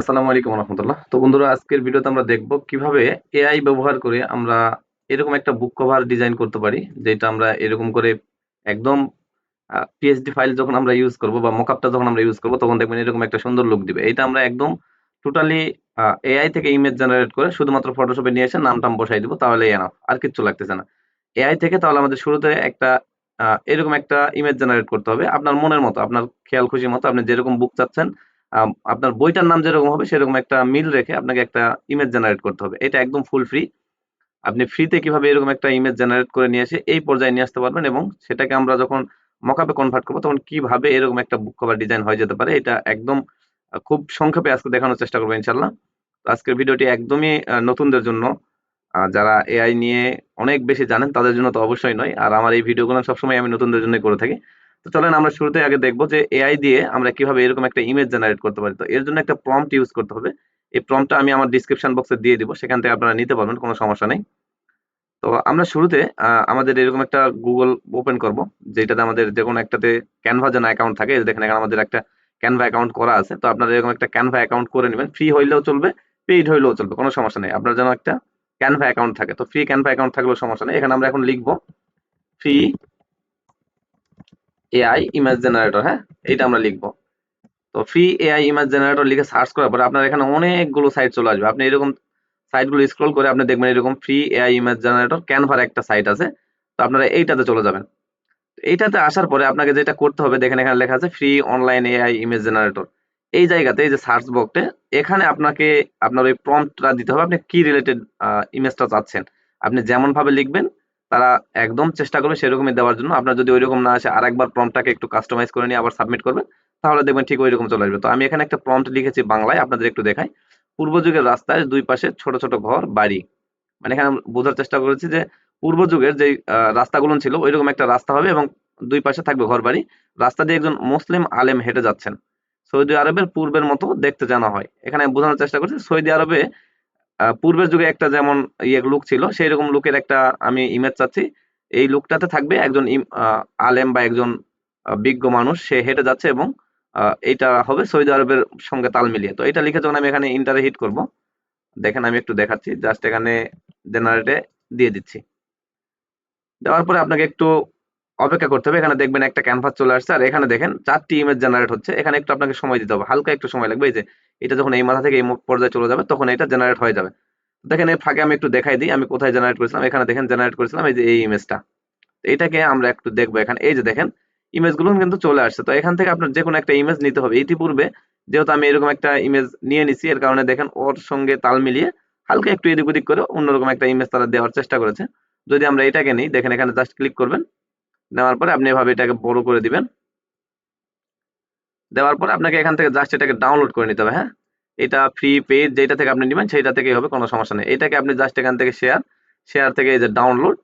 আসসালামু আলাইকুম রহমতুল্লাহ। তো বন্ধুরা, আজকের ভিডিওতে আমরা দেখব কীভাবে এআই ব্যবহার করে আমরা এরকম একটা বুক কভার ডিজাইন করতে পারি, যেটা আমরা এরকম করে একদম পিএইচডি ফাইল যখন আমরা ইউজ করব বা মকআপটা যখন আমরা ইউজ করব, তখন দেখবেন এরকম একটা সুন্দর লুক দিবে। এটা আমরা একদম টোটালি এআই থেকে ইমেজ জেনারেট করে শুধুমাত্র ফটোশপে নিয়ে এসে নাম টাম বসাই দিব, তাহলে এনাফ আর কিচ্ছু লাগতেছে না। এআই থেকে তাহলে আমাদের শুরুতে একটা এরকম একটা ইমেজ জেনারেট করতে হবে। আপনার মনের মতো, আপনার খেয়াল খুশি মতো, আপনি যেরকম বুক চাচ্ছেন আপনার বইটার নাম যেরকম হবে, সেরকম একটা মিল রেখে আপনাকে একটা ইমেজ জেনারেট করতে হবে। এটা একদম ফুল ফ্রি আপনি ফ্রিতে কীভাবে এরকম একটা ইমেজ জেনারেট করে নিয়ে এসে এই পর্যায়ে নিয়ে আসতে পারবেন এবং সেটাকে আমরা যখন মকআপে কনভার্ট করব, তখন কীভাবে এরকম একটা বুক কভার ডিজাইন হয়ে যেতে পারে, এটা একদম খুব সংক্ষেপে আজকে দেখানোর চেষ্টা করব ইনশাল্লাহ আজকের ভিডিওটি একদমই নতুনদের জন্য। যারা এআই নিয়ে অনেক বেশি জানেন, তাদের জন্য তো অবশ্যই নয়। আর আমার এই ভিডিওগুলো সবসময় আমি নতুনদের জন্য করে থাকি। তো চলেন আমরা শুরুতে আগে দেখব যে এআই দিয়ে আমরা কীভাবে এরকম একটা ইমেজ জেনারেট করতে পারি। তো এর জন্য একটা প্রম্পট ইউজ করতে হবে। এই প্রম্পটটা আমি আমার ডিসক্রিপশন বক্সে দিয়ে দিব। সেখান থেকে আপনারা নিতে পারবেন, কোনো সমস্যা নেই। তো আমরা শুরুতে আমাদের এরকম একটা গুগল ওপেন করব, যেটাতে আমাদের যে কোনো একটাতে ক্যানভা যেন অ্যাকাউন্ট থাকে। দেখেন, এখানে আমাদের একটা ক্যানভা অ্যাকাউন্ট করা আছে। তো আপনারা এরকম একটা ক্যানভা অ্যাকাউন্ট করে নেবেন। ফ্রি হইলেও চলবে পেইড হইলেও চলবে, কোনো সমস্যা নেই। আপনার যেন একটা ক্যানভা অ্যাকাউন্ট থাকে। তো ফ্রি ক্যানভা অ্যাকাউন্ট থাকলেও সমস্যা নেই। এখানে আমরা এখন লিখব ফ্রি এআই ইমেজ জেনারেটর হ্যাঁ? এটা আমরা লিখব। তো ফ্রি এআই ইমেজ জেনারেটর লিখে সার্চ করার পরে আপনার এখানে অনেকগুলো সাইট চলে আসবে। আপনি এরকম সাইটগুলো স্ক্রল করে আপনি দেখবেন এরকম ফ্রি এআই ইমেজ জেনারেটর ক্যানভার একটা সাইট আছে। তো আপনারা এইটাতে চলে যাবেন। এইটাতে আসার পরে আপনাকে যেটা করতে হবে, দেখেন এখানে লেখা আছে free online AI image generator এই জায়গাতে এই যে সার্চ বক্সে এখানে আপনাকে আপনার ওই প্রম্পটটা দিতে হবে। আপনি কি রিলেটেড ইমেজটা চাচ্ছেন? আপনি যেমন ভাবে লিখবেন তারা একদম চেষ্টা করবে সেরকমই দেওয়ার জন্য। আপনার যদি ওইরকম না আসে, আরেকবার প্রম্পটটাকে একটু কাস্টমাইজ করে নিয়ে আবার সাবমিট করবেন, তাহলে দেখবেন ঠিক ওইরকম চলে আসবে। তো আমি এখানে একটা প্রম্পট লিখেছি বাংলায়, আপনাদের একটু দেখাই। পূর্ব যুগের রাস্তায় দুই পাশে ছোট ছোট ঘর, বাড়ি। মানে এখানে বোঝার চেষ্টা করেছি যে পূর্ব যুগের যে রাস্তাগুলো ছিল, ওইরকম একটা রাস্তা হবে এবং দুই পাশে থাকবে ঘর, বাড়ি। রাস্তা দিয়ে একজন মুসলিম আলেম হেঁটে যাচ্ছেন। সৌদি আরবের পূর্বের মতো দেখতে জানা হয়। এখানে বোঝানোর চেষ্টা করছি, সৌদি আরবে পূর্বের যুগে একটা যেমন ইয়ে লুক ছিল সেই রকম লুকের একটা আমি ইমেজ চাচ্ছি। এই লুকটাতে থাকবে একজন আলেম বা একজন বিজ্ঞ মানুষ, সে হেঁটে যাচ্ছে এবং এইটা হবে সৌদি আরবের সঙ্গে তাল মিলিয়ে। তো এটা লিখে যখন আমি এখানে ইন্টারে হিট করব, দেখেন আমি একটু দেখাচ্ছি জাস্ট এখানে জেনারেটে দিয়ে দিচ্ছি। দেওয়ার পরে আপনাকে একটু অপেক্ষা করতে হবে। এখানে দেখবেন একটা ক্যানভাস চলে আসছে। আর এখানে দেখেন চারটি ইমেজ জেনারেট হচ্ছে। এখানে একটু আপনাকে সময় দিতে হবে। হালকা একটু সময় লাগবে। এই যে, এটা যখন এই মাথা থেকে এই পর্যায়ে চলে যাবে, তখন এটা জেনারেট হয়ে যাবে। দেখেন এই ফাঁকে আমি একটু দেখাই দিই। আমি কোথায় জেনারেট করেছিলাম? এখানে দেখেন জেনারেট করেছিলাম এই যে এই ইমেজটা এটাকে আমরা একটু দেখব এখানে। এই যে দেখেন ইমেজগুলো কিন্তু চলে আসছে। তো এখান থেকে আপনার যে কোনো একটা ইমেজ নিতে হবে। ইতিপূর্বে যেহেতু আমি এরকম একটা ইমেজ নিয়ে নিছি, এর কারণে দেখেন ওর সঙ্গে তাল মিলিয়ে হালকা একটু এদিক ওদিক করে অন্যরকম একটা ইমেজ তারা দেওয়ার চেষ্টা করেছে। যদি আমরা এটাকে নিই, দেখেন এখানে জাস্ট ক্লিক করবেন। নেওয়ার পরে আপনি এভাবে এটাকে বড় করে দিবেন। দেওয়ার পরে আপনাকে এখান থেকে জাস্ট এটাকে ডাউনলোড করে নিতে হবে হ্যাঁ? এটা ফ্রি পেজ যেটা থেকে আপনি নেবেন, সেইটা থেকেই হবে, কোনো সমস্যা নেই। এটাকে আপনি জাস্ট এখান থেকে শেয়ার শেয়ার থেকে এই যে ডাউনলোড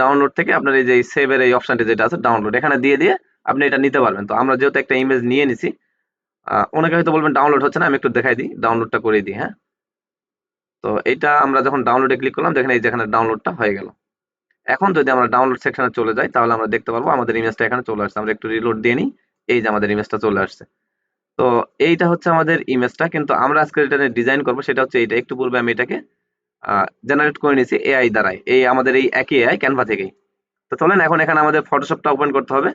ডাউনলোড থেকে আপনার এই যে সেভের এই অপশনটি যেটা আছে ডাউনলোড এখানে দিয়ে দিয়ে আপনি এটা নিতে পারবেন। তো আমরা যেহেতু একটা ইমেজ নিয়ে নিছি অনেকে হয়তো বলবেন ডাউনলোড হচ্ছে না, আমি একটু দেখাই দিই ডাউনলোডটা করে দিই হ্যাঁ? তো এটা আমরা যখন ডাউনলোডে ক্লিক করলাম, দেখেন এই যেখানে ডাউনলোডটা হয়ে গেল। এখন যদি আমরা ডাউনলোড সেকশনে চলে যাই, তাহলে আমরা দেখতে পারব আমাদের ইমেজটা এখানে চলে আসছে। আমরা একটু রিলোড দিয়ে নিই, এই যে আমাদের ইমেজটা চলে আসছে। তো এইটা হচ্ছে আমাদের ইমেজটা কিন্তু আমরা আজকে এটা ডিজাইন করব সেটা হচ্ছে এইটা। একটু পূর্বে আমি এটাকে জেনারেট করে নিয়েছি এআই দ্বারাই। এই আমাদের এই একই এআই ক্যানভা থেকেই। তো চলেন এখন এখানে আমাদের ফটোশপটা ওপেন করতে হবে।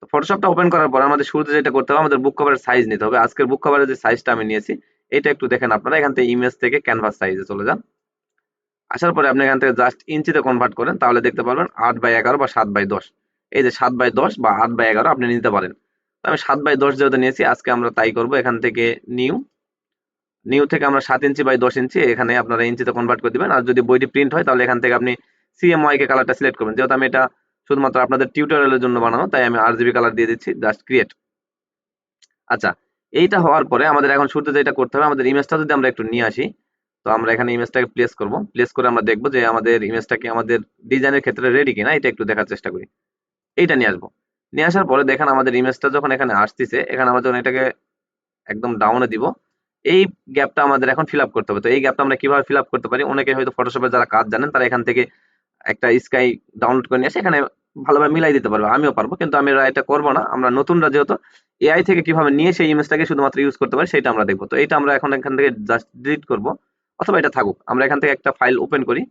তো ফটোশপটা ওপেন করার পর আমাদের শুরুতে যেটা করতে হবে, আমাদের বুক কভারের সাইজ নিতে হবে। আজকের বুক কভারের যে সাইজটা আমি নিয়েছি, এটা একটু দেখেন আপনারা, এখান থেকে ইমেজ থেকে ক্যানভাস সাইজে চলে যান। আসার পরে আপনি এখান থেকে জাস্ট ইঞ্চিতে কনভার্ট করেন, তাহলে দেখতে পারবেন আট বাই এগারো বা সাত বাই দশ। এই যে সাত বাই দশ বা আট বাই এগারো আপনি নিতে পারেন। আমি সাত বাই দশ যেহেতু নিয়েছি, আজকে আমরা তাই করব এখান থেকে নিউ নিউ থেকে আমরা সাত ইঞ্চি বাই দশ ইঞ্চি, এখানে আপনারা ইঞ্চিতে কনভার্ট করে দিবেন। আর যদি বইটি প্রিন্ট হয়, তাহলে এখান থেকে আপনি সিএমওয়াই কে কালারটা সিলেক্ট করবেন। যেহেতু আমি এটা শুধুমাত্র আপনাদের টিউটোরিয়ালের জন্য বানানো, তাই আমি আরজিবি কালার দিয়ে দিচ্ছি জাস্ট ক্রিয়েট আচ্ছা এইটা হওয়ার পরে আমাদের এখন শুরুতে যেটা করতে হবে, আমাদের ইমেজটা যদি আমরা একটু নিয়ে আসি তো আমরা এখানে ইমেজটাকে প্লেস করব। প্লেস করে আমরা দেখব যে আমাদের ইমেজটা কি আমাদের ডিজাইনের ক্ষেত্রে রেডি কিনা, এটা একটু দেখার চেষ্টা করি। এইটা নিয়ে আসব। নিয়ে আসার পরে দেখেন আমাদের ইমেজটা যখন এখানে আসতেছে, এখানে আমরা যখন এটাকে একদম ডাউনে দিব, এই গ্যাপটা আমাদের এখন ফিল করতে হবে। তো এই গ্যাপটা আমরা কীভাবে ফিল করতে পারি? অনেকে হয়তো ফটোশপের যারা কাজ জানেন, তারা এখান থেকে একটা স্কাই ডাউনলোড করে নিয়ে আসে এখানে ভালোভাবে মিলাই দিতে পারবে। আমিও পারব, কিন্তু আমি এটা করব না। আমরা নতুনরা যেহেতু এআই থেকে কীভাবে নিয়ে সেই ইমেজটাকে শুধুমাত্র ইউজ করতে পারি, সেটা আমরা দেখব। তো এটা আমরা এখন এখান থেকে জাস্ট ডিলিট করব। অথবা এটা থাকুক। আমরা এখান থেকে একটা ফাইল ওপেন করি।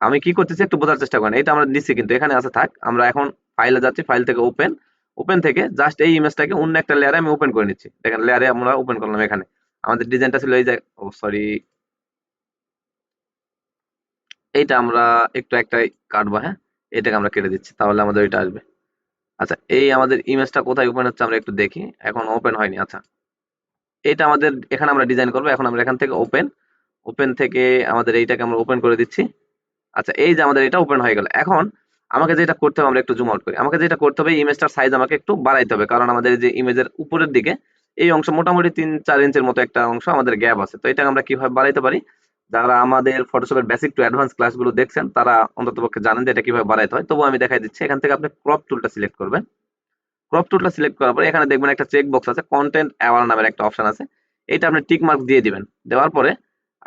আমি কি করতেছি একটু বোঝার চেষ্টা করেন। এটা আমরা দিচ্ছি কিন্তু, এখানে আছে থাক। আমরা এখন ফাইলে যাচ্ছি ফাইল থেকে ওপেন ওপেন থেকে জাস্ট এই ইমেজটাকে অন্য একটা লেয়ারে আমি ওপেন করে নিচ্ছি। দেখেন লেয়ারে আমরা ওপেন করলাম এখানে। আমাদের ডিজাইনটা ছিল এই যে, ও সরি এইটা আমরা একটু একটাই কাটবো হ্যাঁ? এটাকে আমরা কেটে দিচ্ছি, তাহলে আমাদের ওইটা আসবে। আচ্ছা এই আমাদের ইমেজটা কোথায় ওপেন হচ্ছে আমরা একটু দেখি। এখন ওপেন হয়নি আচ্ছা। এটা আমাদের এখানে আমরা ডিজাইন করব। এখন আমরা এখান থেকে ওপেন ওপেন থেকে আমাদের এইটাকে আমরা ওপেন করে দিচ্ছি। আচ্ছা এই যে আমাদের এটা ওপেন হয়ে গেল। এখন আমাকে যেটা করতে হবে, আমরা একটু জুম আউট করি। আমাকে যেটা করতে হবে ইমেজটার সাইজ আমাকে একটু বাড়াইতে হবে। কারণ আমাদের যে ইমেজের উপরের দিকে, এই অংশ মোটামুটি তিন চার ইঞ্চের মতো একটা অংশ আমাদের গ্যাপ আছে। তো এটা আমরা কীভাবে বাড়াইতে পারি? যারা আমাদের ফটোশপের বেসিক টু অ্যাডভান্স ক্লাসগুলো দেখছেন, তারা অন্তত পক্ষে জানেন যে এটা কীভাবে বাড়াইতে হয়। তবু আমি দেখাই দিচ্ছি। এখান থেকে আপনি ক্রপ টুলটা সিলেক্ট করবেন। ক্রপ টুলটা সিলেক্ট করার পরে এখানে দেখবেন একটা চেক বক্স আছে কন্টেন্ট অ্যাওয়ার নামের একটা অপশন আছে। এটা আপনি টিক মার্ক দিয়ে দিবেন। দেওয়ার পরে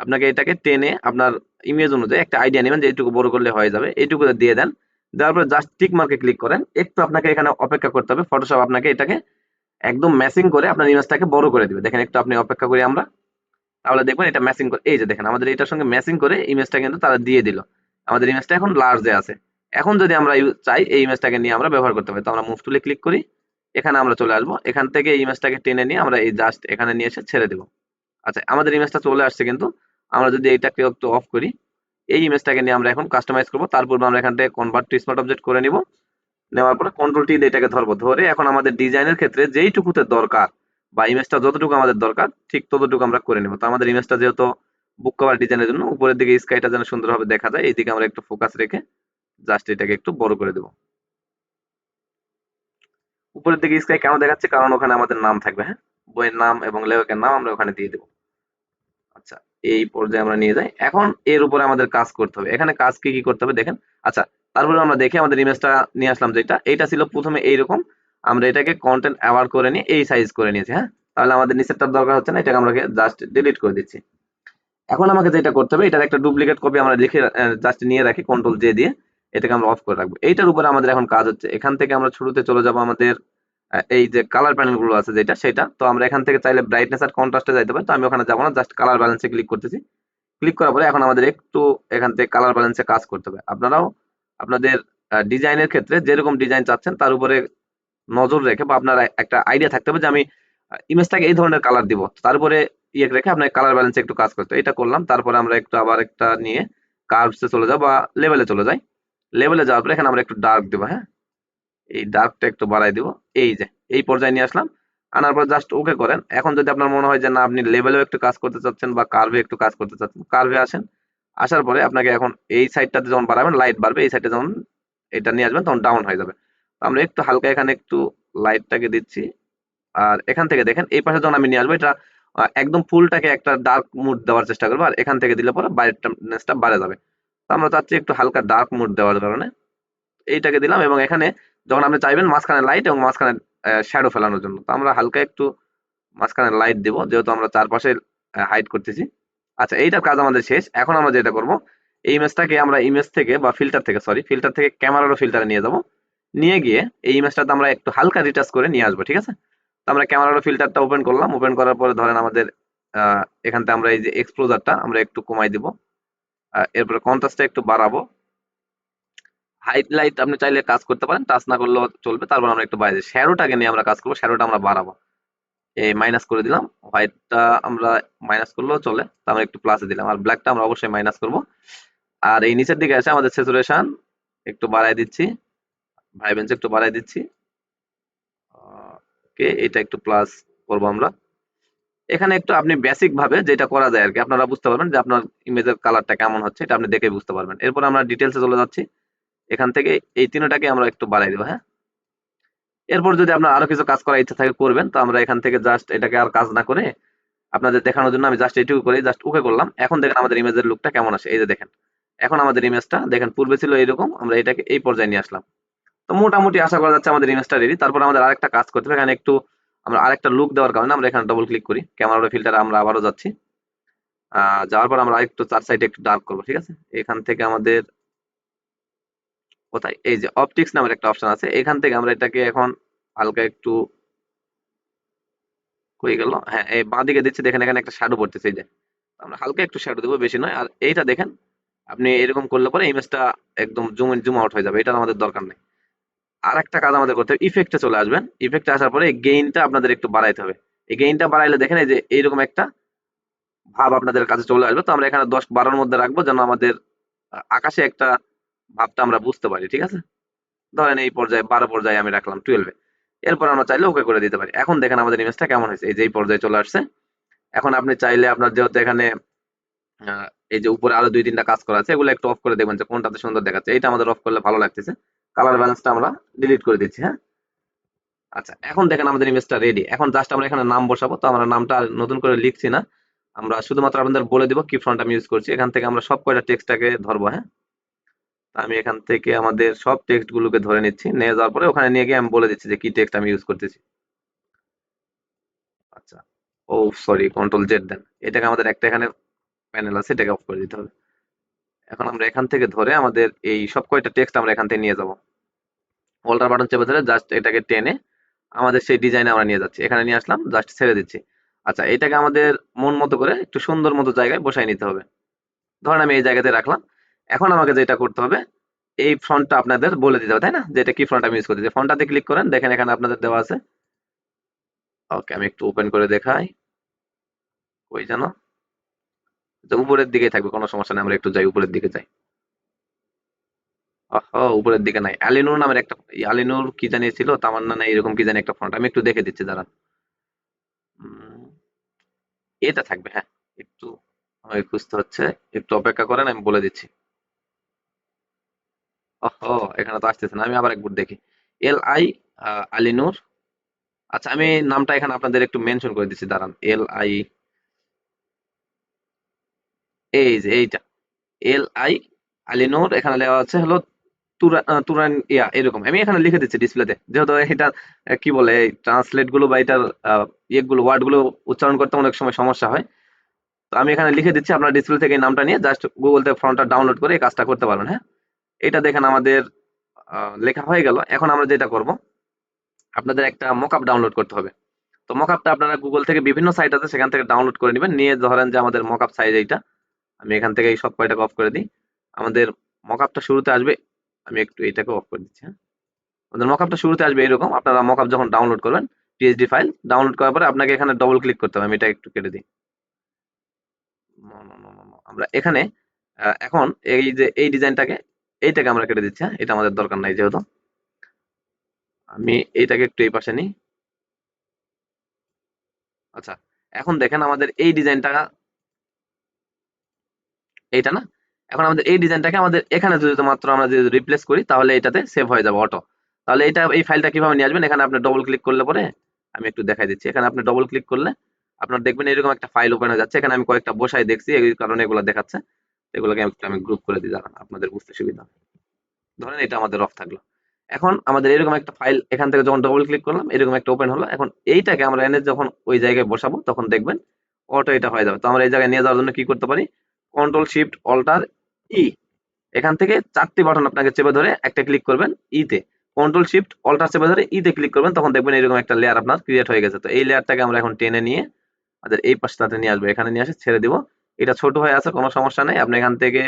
আপনাকে এটাকে টেনে আপনার ইমেজ অনুযায়ী একটা আইডিয়া নেবেন যে এইটুকু বড় করলে হয়ে যাবে এইটুকু দিয়ে দেন। দেওয়ার পরে জাস্ট টিক মার্কে ক্লিক করেন, একটু আপনাকে এখানে অপেক্ষা করতে হবে। ফটোশপ আপনাকে এটাকে একদম ম্যাচিং করে আপনার ইমেজটাকে বড় করে দিবে। দেখেন একটু আপনি অপেক্ষা করি আমরা। তাহলে দেখবেন এটা ম্যাচিং করে, এই যে দেখেন, আমাদের এটার সঙ্গে ম্যাচিং করে ইমেজটা কিন্তু তারা দিয়ে দিল। আমাদের ইমেজটা এখন লার্জে আছে। এখন যদি আমরা চাই, এই ইমেজটাকে নিয়ে আমরা ব্যবহার করতে পারি। তো আমরা মুভ টুলে ক্লিক করি, এখানে আমরা চলে আসব। এখান থেকে এই ইমেজটাকে টেনে নিয়ে আমরা এই জাস্ট এখানে নিয়ে এসে ছেড়ে দেবো। আচ্ছা আমাদের ইমেজটা চলে আসছে কিন্তু। আমরা যদি এইটাকে একটু অফ করি, এই ইমেজটাকে নিয়ে আমরা এখন কাস্টমাইজ করব। তারপর আমরা এখান থেকে কনভার্ট টু স্মার্ট অবজেক্ট করে নিব। নেওয়ার পরে কন্ট্রোল টি এটাকে ধরবো। ধরে এখন আমাদের ডিজাইনের ক্ষেত্রে যেইটুকুতে দরকার বা ইমেজটা যতটুকু আমাদের দরকার, ঠিক ততটুকু আমরা করে নেব। তো আমাদের ইমেজটা যেহেতু বুক কভার ডিজাইনের জন্য, উপরের দিকে স্কাইটা যেন সুন্দরভাবে দেখা যায়, এইদিকে আমরা একটু ফোকাস রেখে জাস্ট এটাকে একটু বড় করে দেব। উপরের দিকে স্কাই কেন দেখাচ্ছে? কারণ ওখানে আমাদের নাম থাকবে হ্যাঁ? বইয়ের নাম এবং লেখকের নাম আমরা ওখানে দিয়ে দেবো। আচ্ছা এই পর্যায়ে আমরা নিয়ে যাই। এখন এর উপরে আমাদের কাজ করতে হবে। এখানে কাজ কি কি করতে হবে? দেখেন। আচ্ছা তারপরে আমরা দেখি আমাদের ইমেজটা নিয়ে আসলাম যেটা। এটা ছিল প্রথমে এইরকম। আমরা এটাকে কন্টেন্ট অ্যাওয়ার করে নিয়ে এই সাইজ করে নিয়েছি হ্যাঁ? তাহলে আমাদের নিচেরটার দরকার হচ্ছে না। এটাকে আমরা জাস্ট ডিলিট করে দিচ্ছি। এখন আমাকে যেটা করতে হবে, এটার একটা ডুপ্লিকেট কপি আমরা লিখে জাস্ট নিয়ে রাখি কন্ট্রোল জে দিয়ে। এটাকে আমরা অফ করে রাখব। এইটার উপরে আমাদের এখন কাজ হচ্ছে। এখান থেকে আমরা শুরুতে চলে যাব আমাদের এই যে কালার প্যানেলগুলো আছে যেটা, সেটা। তো আমরা এখান থেকে চাইলে ব্রাইটনেস আর কন্ট্রাস্টে যাইতে পারি। তো আমি ওখানে যাব না জাস্ট কালার ব্যালেন্সে ক্লিক করতেছি। ক্লিক করার পরে এখন আমাদের একটু এখান থেকে কালার ব্যালেন্সে কাজ করতে হবে। আপনারাও আপনাদের ডিজাইনের ক্ষেত্রে যেরকম ডিজাইন চাচ্ছেন, তার উপরে নজর রেখে বা আপনার একটা আইডিয়া থাকতে হবে যে আমি ইমেজটাকে এই ধরনের কালার দিব। তারপরে ইয়ে রেখে আপনার কালার ব্যালেন্সে একটু কাজ করতে। এটা করলাম। তারপরে আমরা একটু আবার একটা নিয়ে কার্ভসে চলে যাব বা লেভেলে চলে যাই। লেভেলে যাওয়ার পরে এখানে আমরা একটু ডার্ক দেবো হ্যাঁ? এই ডার্কটা একটু বাড়াই দিব। এই যে, এই পর্যায়ে নিয়ে আসলাম। আনার পর জাস্ট ওকে করেন। এখন যদি আপনার মনে হয় যে, না, আপনি লেভেলেও একটু কাজ করতে চাচ্ছেন বা কার্ভে একটু কাজ করতে চাচ্ছেন কার্ভে আসেন। আসার পরে আপনাকে এখন এই সাইডটাতে যখন বাড়াবেন লাইট বাড়বে, এই সাইডে যখন এটা নিয়ে আসবেন, তখন ডাউন হয়ে যাবে। তো আমরা একটু হালকা এখানে একটু লাইটটাকে দিচ্ছি। আর এখান থেকে দেখেন, এই পাশে যখন আমি নিয়ে আসব, এটা একদম ফুলটাকে একটা ডার্ক মুড দেওয়ার চেষ্টা করব। আর এখান থেকে দিলে পরে ব্রাইটনেসটা বাড়ে যাবে। আমরা চাচ্ছি একটু হালকা ডার্ক মুড দেওয়ার কারণে। এইটাকে দিলাম এবং এখানে যখন আপনি চাইবেন মাঝখানে লাইট এবং মাঝখানে শ্যাডো ফেলানোর জন্য। তো আমরা হালকা একটু মাঝখানে লাইট দিব যেহেতু আমরা চারপাশে হাইড করতেছি। আচ্ছা এইটার কাজ আমাদের শেষ। এখন আমরা যেটা করব এই ইমেজটাকে আমরা ইমেজ থেকে বা ফিল্টার থেকে সরি ফিল্টার থেকে ক্যামেরারও ফিল্টারে নিয়ে যাব। নিয়ে গিয়ে এই ইমেজটাতে আমরা একটু হালকা রিটাচ করে নিয়ে আসব ঠিক আছে? তো আমরা ক্যামেরারও ফিল্টারটা ওপেন করলাম। ওপেন করার পরে ধরেন আমাদের আহ, এখান থেকে আমরা এই যে এক্সপ্লোজারটা আমরা একটু কমাই দিব। এরপরে কন্ট্রাস্টটা একটু বাড়াবো। হাইলাইট আপনি চাইলে কাজ করতে পারেন টাচ না করলেও চলবে, তারপর আমরা একটু বাইরে শ্যাডোটাকে নিয়ে আমরা কাজ করব শ্যারোটা আমরা বাড়াবো। এই মাইনাস করে দিলাম হোয়াইটটা আমরা মাইনাস করলেও চলে, তো আমরা একটু প্লাসে দিলাম, আর ব্ল্যাকটা আমরা অবশ্যই মাইনাস করব। আর এই নিচের দিকে আছে আমাদের স্যাচুরেশন একটু বাড়াই দিচ্ছি ভাইবেন্স একটু বাড়াই দিচ্ছি। ওকে এটা একটু প্লাস করব আমরা। এখানে একটু আপনি বেসিক ভাবে যেটা করা যায় আর কি আপনারা বুঝতে পারবেন যে আপনার ইমেজের কালারটা কেমন হচ্ছে, এটা আপনি দেখে বুঝতে পারবেন। এরপর আমরা ডিটেলসে চলে যাচ্ছি। এখান থেকে এই তিনটাকে আমরা একটু বাড়াই দেবো হ্যাঁ? এরপর যদি আপনার আরও কিছু কাজ করার ইচ্ছা থাকে করবেন, তো আমরা এখান থেকে জাস্ট এটাকে আর কাজ না করে আপনাদের দেখানোর জন্য আমি জাস্ট এইটুকু করে জাস্ট ওকে করলাম। এখন দেখেন আমাদের ইমেজের লুকটা কেমন আসে, এই যে দেখেন। এখন আমাদের ইমেজটা দেখেন, পূর্বে ছিল এইরকম, আমরা এটাকে এই পর্যায়ে নিয়ে আসলাম। তো মোটামুটি আশা করা যাচ্ছে আমাদের ইমেজটা রেডি তারপর আমাদের আরেকটা কাজ করতে হবে, এখানে একটু আমরা আরেকটা লুক দেওয়ার কারণে আমরা এখানে ডবল ক্লিক করি। ক্যামেরা ফিল্টার আমরা আবারও যাচ্ছি। যাওয়ার পর আমরা আরেকটু চার সাইডে একটু ডার্ক করব, ঠিক আছে? এখান থেকে আমাদের কোথায়? এই যে অপটিক্স নামের একটা অপশন আছে। এখান থেকে আমরা এটাকে এখন হালকা একটু হয়ে গেল? হ্যাঁ এই বাঁ দিকে দিচ্ছি। দেখেন এখানে একটা শ্যাডো পড়তেছে, এই যে। আমরা হালকা একটু শ্যাডো দেবো, বেশি নয়। আর এইটা দেখেন, আপনি এরকম করলে পরে ইমেজটা একদম জুম জুম আউট হয়ে যাবে। এটা আমাদের দরকার নেই। আর একটা কাজ আমাদের করতে হবে ইফেক্টে চলে আসবেন। ইফেক্টে আসার পরে গেইনটা আপনাদের একটু বাড়াইতে হবে। এই গেইনটা বাড়াইলে দেখেন এই যে এইরকম একটা ভাব আপনাদের কাছে চলে আসবে। তো আমরা এখানে দশ বারোর মধ্যে রাখব যেন আমাদের আকাশে একটা ভাবটা আমরা বুঝতে পারি, ঠিক আছে? ধরেন এই পর্যায়ে বারো পর্যায়ে আমি রাখলাম টুয়েলভে এরপর আমরা চাইলে ওকে করে দিতে পারি। এখন দেখেন আমাদের ইমেজটা কেমন হয়েছে? এই যে এই পর্যায়ে চলে আসছে। এখন আপনি চাইলে আপনার যেহেতু এখানে এই যে উপরে আরও দুই তিনটা কাজ করা আছে, এগুলো একটু অফ করে দেখবেন যে কোনটাতে সুন্দর দেখাচ্ছে। এইটা আমাদের অফ করলে ভালো লাগতেছে। কালার ব্যালেন্সটা আমরা ডিলিট করে দিচ্ছি হ্যাঁ? আচ্ছা এখন দেখেন আমাদের ইমেজটা রেডি এখন জাস্ট আমরা এখানে নাম বসাবো, তো আমরা নামটা নতুন করে লিখছি না। আমরা শুধুমাত্র আপনাদের বলে দিব কি ফন্ট আমি ইউজ করছি। এখান থেকে আমরা সব কয়টা টেক্সটটাকে ধরবো হ্যাঁ? আমি এখান থেকে আমাদের সব টেক্সট গুলোকে ধরে নিচ্ছি। নিয়ে যাওয়ার পরে ওখানে নিয়ে গিয়ে আমি বলে দিচ্ছি যে কি টেক্সট আমি ইউজ করতেছি। আচ্ছা ও সরি কন্ট্রোল জেড দেন। এটাকে আমাদের একটা এখানে প্যানেল আছে, এটাকে অফ করে দিতে হবে। এখন আমরা এখান থেকে ধরে আমাদের এই সব কয়টা টেক্সট আমরা এখান থেকে নিয়ে যাব। অল্টার বাটন চেপে ধরে জাস্ট এটাকে টেনে আমাদের সেই ডিজাইনে আমরা নিয়ে যাচ্ছি। এখানে নিয়ে আসলাম জাস্ট ছেড়ে দিচ্ছি। আচ্ছা এটাকে আমাদের মন মতো করে একটু সুন্দর মতো জায়গায় বসাই নিতে হবে। ধরেন আমি এই জায়গাতে রাখলাম। এখন আমাকে যেটা করতে হবে, এই ফ্রন্টটা আপনাদের বলে দিতে হবে, তাই না? যে এটা কি ফ্রন্ট আমি ইউজ করতেছি। ফ্রন্টটাতে ক্লিক করেন, দেখেন এখানে আপনাদের দেওয়া আছে। ওকে আমি একটু ওপেন করে দেখাই। ওই যেন যে উপরের দিকে থাকবে, কোনো সমস্যা নেই, আমরা একটু যাই, উপরের দিকে যাই। ও, উপরের দিকে নাই। আলিনুর নামের একটা আলিনুর কি জানি ছিল, তামান্না না এরকম কি জানি একটা ফন্ট আমি একটু দেখে দিচ্ছি, দাঁড়ান। এটা থাকবে হ্যাঁ। একটু আমাকে খুঁজতে হচ্ছে, একটু অপেক্ষা করেন, আমি বলে দিচ্ছি। ওহো এখানে তো আসতেছে না, আমি আবার একবার দেখি। L I Alinur. আচ্ছা আমি নামটা এখানে আপনাদের একটু মেনশন করে দিচ্ছি, দাঁড়ান। এল আই এই যে এইটা। এল আই আলিনুর এখানে লেখা আছে হলো তুরান, ইয়া, এরকম। আমি এখানে লিখে দিচ্ছি ডিসপ্লেতে যেহেতু এটা কি বলে ট্রান্সলেটগুলো বা এটার ইয়েগুলো ওয়ার্ডগুলো উচ্চারণ করতে অনেক সময় সমস্যা হয়। তো আমি এখানে লিখে দিচ্ছি আপনার ডিসপ্লে থেকে নামটা নিয়ে জাস্ট গুগল থেকে ফর্মটা ডাউনলোড করে এই কাজটা করতে পারবেন হ্যাঁ? এটা দেখেন আমাদের লেখা হয়ে গেল। এখন আমরা যেটা করব, আপনাদের একটা মকআপ ডাউনলোড করতে হবে। তো মকআপটা আপনারা গুগল থেকে বিভিন্ন সাইট আছে, সেখান থেকে ডাউনলোড করে নেবেন। নিয়ে ধরেন যে আমাদের মকআপ সাইজ এইটা। আমি এখান থেকে এই সব কয়টাকে অফ করে দিই। আমাদের মকআপটা শুরুতে আসবে, আমি একটু এইটাকে অফ করে দিচ্ছি হ্যাঁ। আমাদের মকআপটা শুরুতে আসবে এরকম আপনারা মকআপ যখন ডাউনলোড করবেন পিএইচডি ফাইল ডাউনলোড করার পরে আপনাকে এখানে ডবল ক্লিক করতে হবে, আমি এটা একটু কেটে দিই. আমরা এখানে এখন এই যে, এই ডিজাইনটাকে, এইটাকে আমরা কেটে দিচ্ছি হ্যাঁ এটা আমাদের দরকার নাই যেহেতু। আমি এইটাকে একটু এই পাশে নিই। আচ্ছা এখন দেখেন আমাদের এই ডিজাইনটা এইটা না? এখন আমাদের এই ডিজাইনটাকে আমাদের এখানে যদি মাত্র আমরা যদি রিপ্লেস করি, তাহলে এটাতে সেভ হয়ে যাবে অটো তাহলে এটা, এই ফাইলটা কীভাবে নিয়ে আসবেন? এখানে আপনি ডবল ক্লিক করলে পরে আমি একটু দেখাই দিচ্ছি। এখানে আপনি ডবল ক্লিক করলে আপনার দেখবেন এরকম একটা ফাইল ওপেন হয়ে যাচ্ছে। এখানে আমি কয়েকটা বসাই দেখছি, এই কারণে এগুলো দেখাচ্ছে। এগুলোকে একটু আমি গ্রুপ করে দিই দাঁড়ান আপনাদের বুঝতে সুবিধা ধরেন এটা আমাদের অফ থাকল। এখন আমাদের এরকম একটা ফাইল এখান থেকে যখন ডবল ক্লিক করলাম, এরকম একটা ওপেন হলো। এখন এইটাকে আমরা এনে যখন ওই জায়গায় বসাবো, তখন দেখবেন অটো এটা হয়ে যাবে। তো আমরা এই জায়গায় নিয়ে যাওয়ার জন্য কি করতে পারি? কন্ট্রোল শিফট অল্টার ই এখান থেকে চারটি বাটন আপনাকে চেপে ধরে একটা ক্লিক করবেন ইতে কন্ট্রোল শিফট অল্টার চেপে ধরে ইতে ক্লিক করবেন, তখন দেখবেন এরকম একটা লেয়ার আপনার ক্রিয়েট হয়ে গেছে। তো এই লেয়ারটাকে আমরা এখন টেনে নিয়ে আমাদের এই পাশটাতে নিয়ে আসব। এখানে নিয়ে আসে, ছেড়ে দিব। এটা ছোট হয়ে আছে, কোনো সমস্যা নেই। আপনি এখান থেকে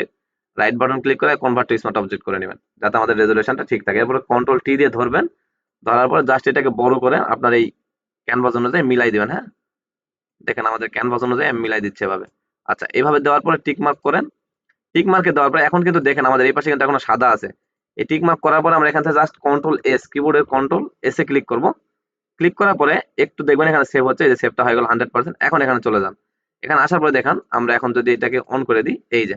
রাইট বাটন ক্লিক করে কনভার্ট টু স্মার্ট অবজেক্ট করে নেবেন, যাতে আমাদের রেজলিউশনটা ঠিক থাকে। এরপরে কন্ট্রোল টি দিয়ে ধরবেন, ধরার পর জাস্ট এটাকে বড় করে আপনার এই ক্যানভাস অনুযায়ী মিলাই দিবেন হ্যাঁ? দেখেন আমাদের ক্যানভাস অনুযায়ী মিলাই দিচ্ছে এভাবে। আচ্ছা এভাবে দেওয়ার পরে টিক মার্ক করেন। টিক মার্কে দেওয়ার পরে এখন কিন্তু দেখেন আমাদের এই পাশে কিন্তু এখনও সাদা আছে। এই টিক মার্ক করার পরে আমরা এখান থেকে জাস্ট কন্ট্রোল এস কিবোর্ডের কন্ট্রোল এস এ ক্লিক করব। ক্লিক করার পরে একটু দেখবেন এখানে সেভ হচ্ছে যে সেভটা হয়ে গেল হান্ড্রেড পার্সেন্ট এখন এখানে চলে যান। এখানে আসার পরে দেখান, আমরা এখন যদি এটাকে অন করে দিই, এই যে।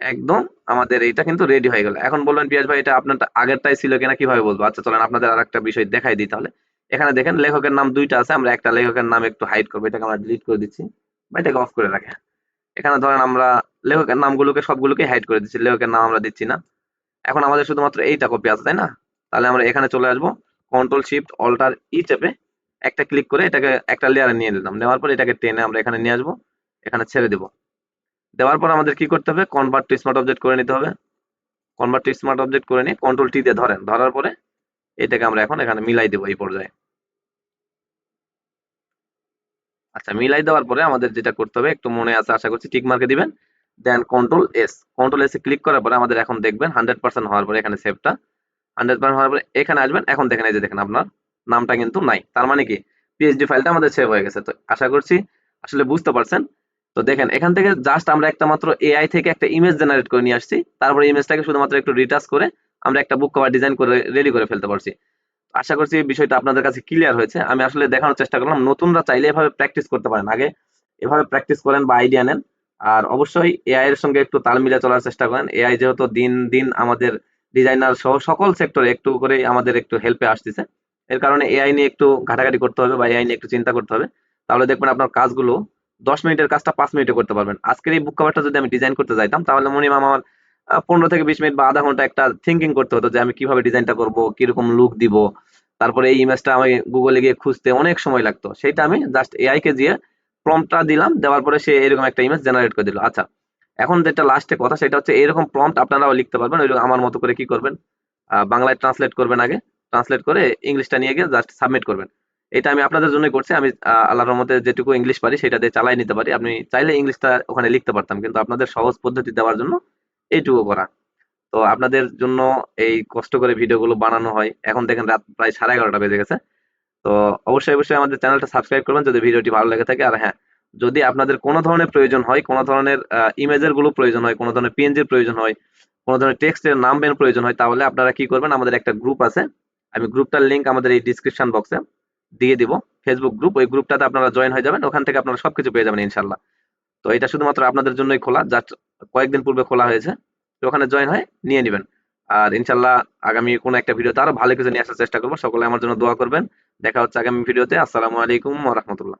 একদম আমাদের এইটা কিন্তু রেডি হয়ে গেল। এখন বলবেন, পিয়াজ ভাই, এটা আপনার আগেরটাই ছিল কিনা কীভাবে বলব? আচ্ছা চলেন আপনাদের আর একটা বিষয় দেখাই দিই তাহলে। এখানে দেখেন লেখকের নাম দুইটা আছে, আমরা একটা লেখকের নাম একটু হাইড করব, এটাকে আমরা ডিলিট করে দিচ্ছি। বা এটাকে অফ করে রাখে এখানে ধরেন আমরা লেখকের নামগুলোকে সবগুলোকে হাইড করে দিচ্ছি, লেখকের নাম আমরা দিচ্ছি না। এখন আমাদের শুধুমাত্র এইটা কপি আছে, তাই না? তাহলে আমরা এখানে চলে আসব কন্ট্রোল শিফট অল্টার ই চেপে একটা ক্লিক করে এটাকে একটা লেয়ারে নিয়ে নিলাম। নেওয়ার পর এটাকে টেনে আমরা এখানে নিয়ে আসব, এখানে ছেড়ে দেবো। দেওয়ার পর আমাদের কি করতে হবে? কনভার্ট টু স্মার্ট অবজেক্ট করে নিতে হবে। কনভার্ট টু স্মার্ট অবজেক্ট করে নিয়ে কন্ট্রোল টি দিয়ে ধরেন। ধরার পরে এটাকে আমরা এখন এখানে মিলাই দেবো এই পর্যায়ে। আচ্ছা মিলাই দেওয়ার পরে আমাদের যেটা করতে হবে, একটু মনে আছে, আশা করছি টিক মার্কে দিবেন। দেন কন্ট্রোল এস কন্ট্রোল এসে ক্লিক করার পরে আমাদের এখন দেখবেন হান্ড্রেড পার্সেন্ট হওয়ার পরে এখানে সেভটা হান্ড্রেড পার্সেন্ট হওয়ার পরে এখানে আসবেন, এখন দেখেন এই যে দেখেন আপনার নামটা কিন্তু নাই। তার মানে কি? পিএইচডি ফাইলটা আমাদের সেভ হয়ে গেছে। তো আশা করছি আসলে বুঝতে পারছেন। তো দেখেন, এখান থেকে জাস্ট আমরা একটা মাত্র এআই থেকে একটা ইমেজ জেনারেট করে নিয়ে আসছি। তারপরে ইমেজটাকে শুধুমাত্র একটু রিটাচ করে আমরা একটা বুক কভার ডিজাইন করে রেডি করে ফেলতে পারছি। আশা করছি বিষয়টা আপনাদের কাছে ক্লিয়ার হয়েছে। আমি আসলে দেখানোর চেষ্টা করলাম, নতুনরা চাইলে এভাবে প্র্যাকটিস করতে পারেন। আগে এভাবে প্র্যাকটিস করেন বা আইডিয়া নেন। আর অবশ্যই এআই এর সঙ্গে একটু তাল মিলিয়ে চলার চেষ্টা করেন। এআই যেহেতু দিন দিন আমাদের ডিজাইনার সহ সকল সেক্টরে একটু করে আমাদের একটু হেল্পে আসতেছে। এর কারণে এআই নিয়ে একটু ঘাটাঘাটি করতে হবে বা এআই নিয়ে একটু চিন্তা করতে হবে। তাহলে দেখবেন আপনার কাজগুলো দশ মিনিটের কাজটা পাঁচ মিনিটে করতে পারবেন। আজকের এই বুক কভারটা যদি আমি ডিজাইন করতে যাইতাম, তাহলে মিনিমাম আমার পনেরো থেকে বিশ মিনিট বা আধা ঘণ্টা একটা থিঙ্কিং করতে হতো যে আমি কীভাবে ডিজাইনটা করব, কীরকম লুক দিব। তারপরে এই ইমেজটা আমি গুগলে গিয়ে খুঁজতে অনেক সময় লাগতো। সেটা আমি জাস্ট এআই কে দিয়ে প্রম্পটটা দিলাম, দেওয়ার পরে সে এরকম একটা ইমেজ জেনারেট করে দিল। আচ্ছা এখন যেটা লাস্টে কথা, সেটা হচ্ছে এরকম প্রম্পট আপনারাও লিখতে পারবেন। ওই আমার মতো করে কি করবেন? বাংলায় ট্রান্সলেট করবেন আগে। ট্রান্সলেট করে ইংলিশটা নিয়ে গিয়ে জাস্ট সাবমিট করবেন। এটা আমি আপনাদের জন্যই করছি। আমি আল্লাহর মধ্যে যেটুকু ইংলিশ পারি, সেটা দিয়ে চালাই নিতে পারি। আপনি চাইলে ইংলিশটা ওখানে লিখতে পারতাম। কিন্তু আপনাদের সহজ পদ্ধতি দেওয়ার জন্য এইটুকু করা। তো আপনাদের জন্য এই কষ্ট করে ভিডিওগুলো বানানো হয়। এখন দেখেন রাত প্রায় সাড়ে এগারোটা বেজে গেছে। তো অবশ্যই অবশ্যই আমাদের চ্যানেলটা সাবস্ক্রাইব করবেন যদি ভিডিওটি ভালো লেগে থাকে। আর হ্যাঁ যদি আপনাদের কোনো ধরনের প্রয়োজন হয়, কোনো ধরনের ইমেজেরগুলো প্রয়োজন হয়, কোনো ধরনের পিএনজির প্রয়োজন হয়, কোনো ধরনের টেক্সটের নাম বের প্রয়োজন হয়, তাহলে আপনারা কি করবেন? আমাদের একটা গ্রুপ আছে। আমি গ্রুপটার লিঙ্ক আমাদের এই ডিসক্রিপশন বক্সে দিয়ে দিব। ফেসবুক গ্রুপ, ওই গ্রুপটাতে আপনারা জয়েন হয়ে যাবেন। ওখান থেকে আপনারা সবকিছু পেয়ে যাবেন ইনশাল্লাহ তো এটা শুধুমাত্র আপনাদের জন্যই খোলা। জাস্ট কয়েকদিন পূর্বে খোলা হয়েছে, তো ওখানে জয়েন হয়, নিয়ে নেবেন। আর ইনশাল্লাহ আগামী কোনো একটা ভিডিওতে আরও ভালো কিছু নিয়ে আসার চেষ্টা করব। সকলে আমার জন্য দোয়া করবেন। দেখা হচ্ছে আগামী ভিডিওতে আসসালামু আলাইকুম রাহমাতুল্লাহ।